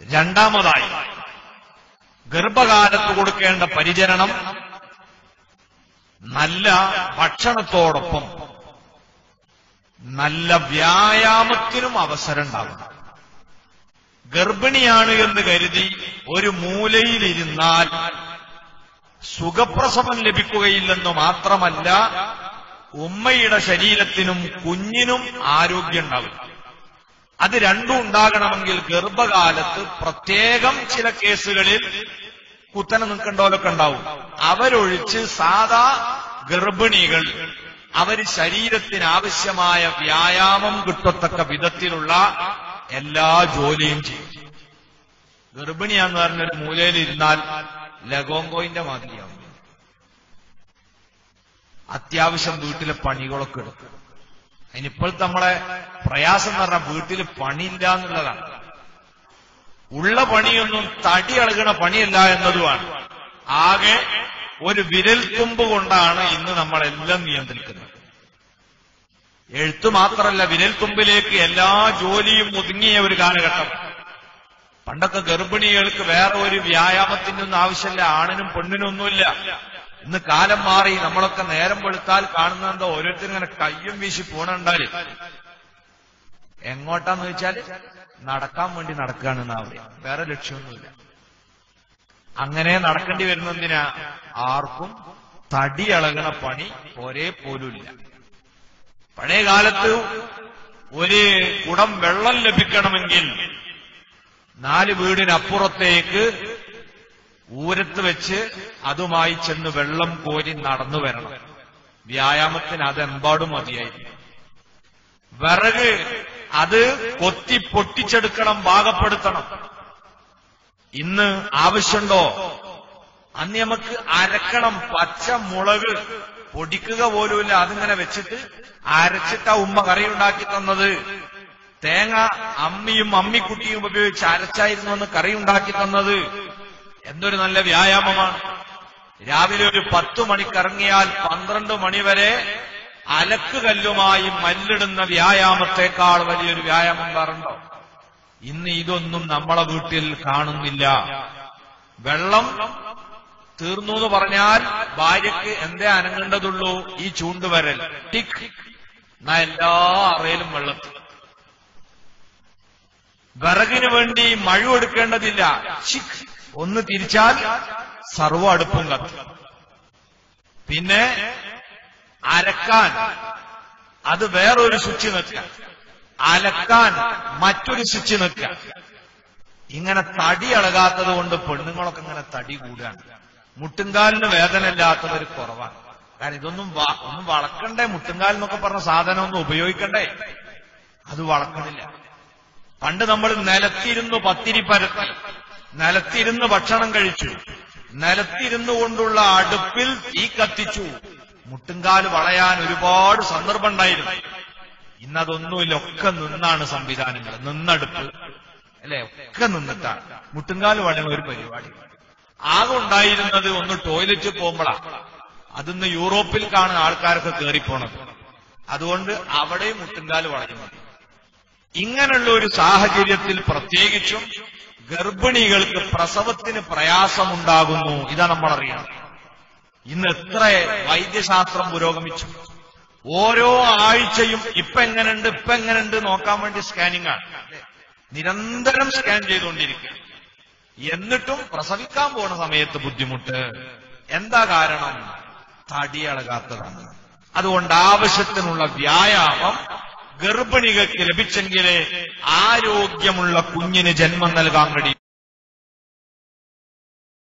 രണ്ടാമതായി ഗർഭകാലത്ത് കൊടുക്കേണ്ട പരിചരണം നല്ല ഭക്ഷണത്തോടൊപ്പം നല്ല വ്യായാമത്തിനും അവസരം ഗർഭിണിയാണ് എന്ന് കരുതി ഒരു മൂലയിലിരുന്നാൽ സുഖപ്രസവം ലഭിക്കുകയില്ലെന്ന് മാത്രമല്ല ഉമ്മയുടെ ശരീരത്തിനും കുഞ്ഞിനും ആരോഗ്യം ഉണ്ടാവും അത് രണ്ടും ഉണ്ടാകണമെങ്കിൽ ഗർഭകാലത്ത് പ്രത്യേകം ചില കേസുകളിൽ കുത്തനെ നിൽക്കേണ്ടവരൊക്കെ ഉണ്ടാവും. അവരൊഴിച്ച് സാധാ ഗർഭിണികൾ അവർ ശരീരത്തിന് ആവശ്യമായ വ്യായാമം കിട്ടത്തക്ക വിധത്തിലുള്ള എല്ലാ ജോലിയും ചെയ്യും. ഗർഭിണിയാന്ന് പറഞ്ഞൊരു മൂലയിൽ ഇരുന്നാൽ ലഗോങ്കോയിന്റെ മാതിരിയാവും. അത്യാവശ്യം വീട്ടിലെ പണികളൊക്കെ എടുക്കും. അതിനിപ്പോഴത്തെ നമ്മളെ പ്രയാസം എന്ന് പറഞ്ഞാൽ വീട്ടിൽ പണിയില്ല എന്നുള്ളതാണ് ഉള്ള പണിയൊന്നും തടി അളകണ പണിയല്ല എന്നതുമാണ്. ആകെ ഒരു വിരൽ തുമ്പ് കൊണ്ടാണ് ഇന്ന് നമ്മളെല്ലാം നിയന്ത്രിക്കുന്നത്. എഴുത്തു മാത്രമല്ല വിരൽ തുമ്പിലേക്ക് എല്ലാ ജോലിയും ഒതുങ്ങിയ ഒരു കാലഘട്ടം. പണ്ടൊക്കെ ഗർഭിണികൾക്ക് വേറെ ഒരു വ്യായാമത്തിന്റെ ആവശ്യമില്ല ആണിനും പെണ്ണിനും ഒന്നുമില്ല. ഇന്ന് കാലം മാറി നമ്മളൊക്കെ നേരം വെളുത്താൽ കാണുന്നത് എന്താ ഓരോരുത്തരും ഇങ്ങനെ കയ്യും വീശി പോണുണ്ടാൽ എങ്ങോട്ടാന്ന് വെച്ചാൽ നടക്കാൻ വേണ്ടി നടക്കുകയാണെന്നാ പറയാ വേറെ ലക്ഷ്യമൊന്നുമില്ല. അങ്ങനെ നടക്കേണ്ടി വരുന്നതിനാ ആർക്കും തടി അളകണ പണി ഒരേ പോലുമില്ല. പഴയ കാലത്ത് ഒരു കുടം വെള്ളം ലഭിക്കണമെങ്കിൽ നാല് വീടിനപ്പുറത്തേക്ക് ഊരത്ത് വെച്ച് അതുമായി ചെന്ന് വെള്ളം കോരി നടന്നു വരണം. വ്യായാമത്തിന് അതെമ്പാടും മതിയായിരുന്നു വിറക് അത് കൊത്തി പൊട്ടിച്ചെടുക്കണം പാകപ്പെടുത്തണം. ഇന്ന് ആവശ്യമുണ്ടോ? അന്ന് നമുക്ക് അരക്കണം പച്ചമുളക് പൊടിക്കുക പോലുമില്ല. അതിങ്ങനെ വെച്ചിട്ട് അരച്ചിട്ടാ ഉമ്മ കറി ഉണ്ടാക്കി തന്നത്. തേങ്ങ അമ്മിയും അമ്മിക്കുട്ടിയും ഉപയോഗിച്ച് അരച്ചായിരുന്നു കറി ഉണ്ടാക്കി തന്നത്. എന്തൊരു നല്ല വ്യായാമമാണ്. രാവിലെ ഒരു പത്തു മണിക്കിറങ്ങിയാൽ പന്ത്രണ്ട് മണിവരെ അലക്ക് കല്ലുമായി മല്ലിടുന്ന വ്യായാമത്തെക്കാൾ വലിയൊരു വ്യായാമം വേറുണ്ടോ? ഇന്ന് ഇതൊന്നും നമ്മളെ വീട്ടിൽ കാണുന്നില്ല. വെള്ളം തീർന്നു എന്ന് പറഞ്ഞാൽ ഭാര്യയ്ക്ക് എന്തേ അനങ്ങേണ്ടതുള്ളൂ? ഈ ചൂണ്ടുവരൽ. ടിക്. എന്നാ എല്ലാ അറയിലും വെള്ളത്തിൽ വിറകിന് വേണ്ടി മഴ എടുക്കേണ്ടതില്ല. ഒന്ന് തിരിച്ചാൽ സർവ അടുപ്പും കത്തും. പിന്നെ അരക്കാൻ. അത് വേറൊരു ശുചി നിൽക്കുക. അലക്കാൻ മറ്റൊരു ശുചി നിൽക്കുക. ഇങ്ങനെ തടി അളകാത്തത് കൊണ്ട് പെണ്ണുങ്ങളൊക്കെ ഇങ്ങനെ തടി കൂടുകയാണ്. മുട്ടുംകാലിന് വേദന ഇല്ലാത്തതൊരു കുറവാണ്. കാരണം ഇതൊന്നും ഒന്നും വളക്കണ്ടേ? മുട്ടുംകാൽ എന്നൊക്കെ പറഞ്ഞ സാധനം ഒന്നും ഉപയോഗിക്കണ്ടേ? അത് വളക്കണില്ല. പണ്ട് നമ്മൾ നിലത്തിരുന്ന് പത്തിരി പരത്തി നിലത്തിരുന്ന് ഭക്ഷണം കഴിച്ചു. നിലത്തിരുന്നു കൊണ്ടുള്ള അടുപ്പിൽ തീ കത്തിച്ചു. മുട്ടുംകാൽ വളയാൻ ഒരുപാട് സന്ദർഭം ഉണ്ടായിരുന്നു. ഇന്നതൊന്നുമില്ല ഒക്കെ നിന്നാണ് സംവിധാനങ്ങൾ. നിന്നടുപ്പ് അല്ലെ? ഒക്കെ നിന്നിട്ടാണ്. മുട്ടുംകാൽ വളയുന്ന ഒരു പരിപാടി. ആകെ ഉണ്ടായിരുന്നത് ഒന്ന് ടോയ്ലറ്റ് പോകുമ്പോഴാണ് അതിന്ന് യൂറോപ്പിൽ കാണുന്ന ആൾക്കാരൊക്കെ കയറിപ്പോണത് അതുകൊണ്ട് അവിടെയും മുട്ടുംകാൽ വളയുന്നത്. ഇങ്ങനെയുള്ള ഒരു സാഹചര്യത്തിൽ പ്രത്യേകിച്ചും ഗർഭിണികൾക്ക് പ്രസവത്തിന് പ്രയാസമുണ്ടാകുന്നു. ഇതാ നമ്മൾ അറിയണം ഇന്ന് എത്ര വൈദ്യശാസ്ത്രം പുരോഗമിച്ചു? ഓരോ ആഴ്ചയും ഇപ്പൊ എങ്ങനെയുണ്ട് ഇപ്പൊ എങ്ങനെയുണ്ട് നോക്കാൻ വേണ്ടി സ്കാനിംഗ് ആണ്. നിരന്തരം സ്കാൻ ചെയ്തുകൊണ്ടിരിക്കുക. എന്നിട്ടും പ്രസവിക്കാൻ പോണ സമയത്ത് ബുദ്ധിമുട്ട്. എന്താ കാരണം? തടിയളകാത്തതാണ്. അതുകൊണ്ട് ആവശ്യത്തിനുള്ള വ്യായാമം ഗർഭിണികൾക്ക് ലഭിച്ചെങ്കിലേ ആരോഗ്യമുള്ള കുഞ്ഞിന് ജന്മം നൽകാൻ കഴിയും.